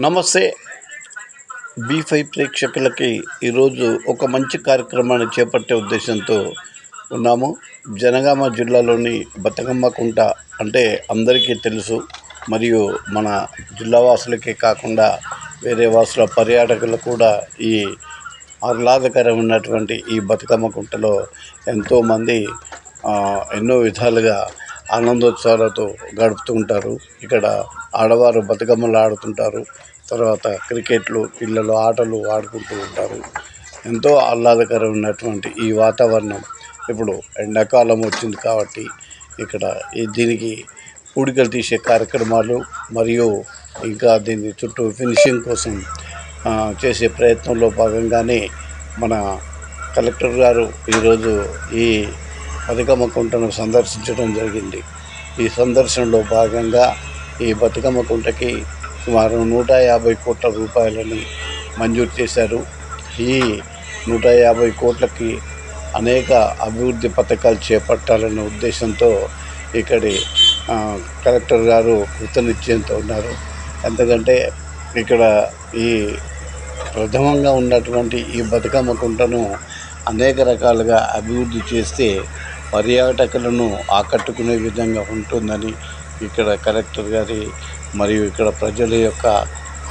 నమస్తే. Be five ప్రేక్షకులకి ఈరోజు ఒక మంచి కార్యక్రమాన్ని చేపట్టే ఉద్దేశంతో ఉన్నాము. జనగామ జిల్లాలోని బతుకమ్మ కుంట అంటే అందరికీ తెలుసు. మరియు మన జిల్లా వాసులకే కాకుండా వేరే వాసుల పర్యాటకులు కూడా ఈ ఆహ్లాదకరమైనటువంటి ఈ బతుకమ్మ కుంటలో ఎంతోమంది ఎన్నో విధాలుగా ఆనందోత్సవాలతో గడుపుతూ ఉంటారు. ఇక్కడ ఆడవారు బతుకమ్మలు ఆడుతుంటారు. తర్వాత క్రికెట్లు పిల్లలు ఆటలు ఆడుకుంటూ ఉంటారు. ఎంతో ఆహ్లాదకరమైనటువంటి ఈ వాతావరణం ఇప్పుడు ఎండాకాలం వచ్చింది కాబట్టి ఇక్కడ ఈ దీనికి పూడికలు తీసే కార్యక్రమాలు మరియు ఇంకా దీని చుట్టూ ఫినిషింగ్ కోసం చేసే ప్రయత్నంలో భాగంగానే మన కలెక్టర్ గారు ఈరోజు ఈ బతుకమ్మ కుంటను సందర్శించడం జరిగింది. ఈ సందర్శనలో భాగంగా ఈ బతుకమ్మ కుంటకి సుమారు నూట యాభై కోట్ల రూపాయలని మంజూరు చేశారు. ఈ నూట యాభై కోట్లకి అనేక అభివృద్ధి పథకాలు చేపట్టాలనే ఉద్దేశంతో ఇక్కడి కలెక్టర్ గారు కృతనిశ్చయంతో ఉన్నారు. ఎందుకంటే ఇక్కడ ఈ ప్రథమంగా ఉన్నటువంటి ఈ బతుకమ్మ కుంటను అనేక రకాలుగా అభివృద్ధి చేస్తే పర్యాటకులను ఆకట్టుకునే విధంగా ఉంటుందని ఇక్కడ కలెక్టర్ గారి మరియు ఇక్కడ ప్రజల యొక్క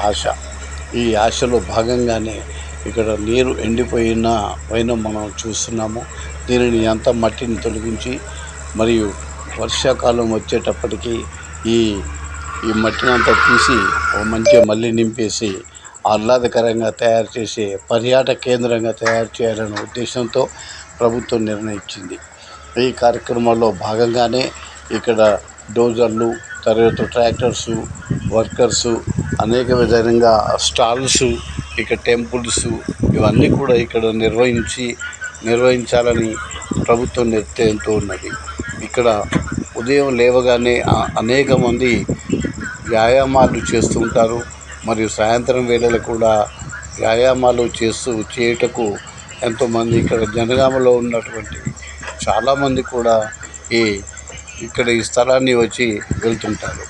ఆశ. ఈ ఆశలో భాగంగానే ఇక్కడ నీరు ఎండిపోయిన పైన మనం చూస్తున్నాము. దీనిని అంత మట్టిని తొలగించి మరియు వర్షాకాలం వచ్చేటప్పటికి ఈ ఈ మట్టిని అంతా తీసి ఓ మంచిగా మళ్ళీ నింపేసి ఆహ్లాదకరంగా తయారు చేసే పర్యాటక కేంద్రంగా తయారు చేయాలనే ఉద్దేశంతో ప్రభుత్వం నిర్ణయించింది. ఈ కార్యక్రమంలో భాగంగానే ఇక్కడ డోజర్లు తర్వాత ట్రాక్టర్సు వర్కర్సు అనేక విధంగా స్టాల్స్ ఇక టెంపుల్స్ ఇవన్నీ కూడా ఇక్కడ నిర్వహించి నిర్వహించాలని ప్రభుత్వం నిర్ణయంతో ఉన్నది. ఇక్కడ ఉదయం లేవగానే అనేక మంది వ్యాయామాలు చేస్తూ ఉంటారు. మరియు సాయంత్రం వేళలో కూడా వ్యాయామాలు చేస్తూ చేయుటకు ఎంతోమంది ఇక్కడ జనగామలో ఉన్నటువంటి చాలామంది కూడా ఈ ఇక్కడ ఈ స్థలాన్ని వచ్చి వెళ్తుంటారు.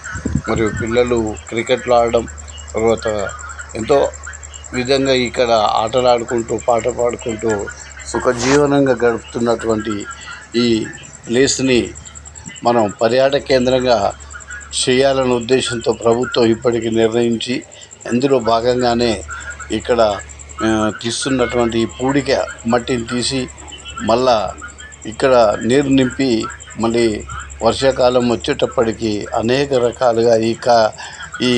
మరియు పిల్లలు క్రికెట్లు ఆడడం తర్వాత ఎంతో విధంగా ఇక్కడ ఆటలు ఆడుకుంటూ పాట పాడుకుంటూ సుఖజీవనంగా గడుపుతున్నటువంటి ఈ ప్లేస్ని మనం పర్యాటక కేంద్రంగా చేయాలనే ఉద్దేశంతో ప్రభుత్వం ఇప్పటికి నిర్ణయించి అందులో భాగంగానే ఇక్కడ తీస్తున్నటువంటి ఈ పూడిక మట్టిని తీసి మళ్ళా ఇక్కడ నీరు నింపి మళ్ళీ వర్షాకాలం వచ్చేటప్పటికి అనేక రకాలుగా ఈ కా ఈ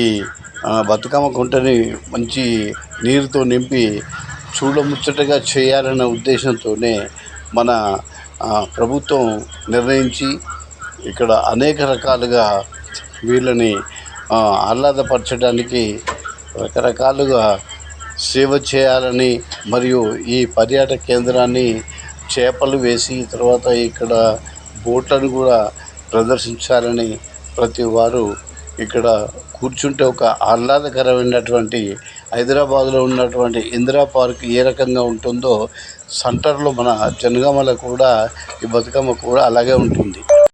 బతుకమ్మ కుంటని మంచి నీరుతో నింపి చూడముచ్చటగా చేయాలనే ఉద్దేశంతోనే మన ప్రభుత్వం నిర్ణయించి ఇక్కడ అనేక రకాలుగా వీళ్ళని ఆహ్లాదపరచడానికి రకరకాలుగా సేవ చేయాలని మరియు ఈ పర్యాటక కేంద్రాన్ని చేపలు వేసి తర్వాత ఇక్కడ బోట్లను కూడా ప్రదర్శించాలని ప్రతి వారు ఇక్కడ కూర్చుంటే ఒక ఆహ్లాదకరమైనటువంటి హైదరాబాద్లో ఉన్నటువంటి ఇందిరా పార్క్ ఏ రకంగా ఉంటుందో సెంటర్లో మన జనగామలో కూడా ఈ బతుకమ్మ కూడా అలాగే ఉంటుంది.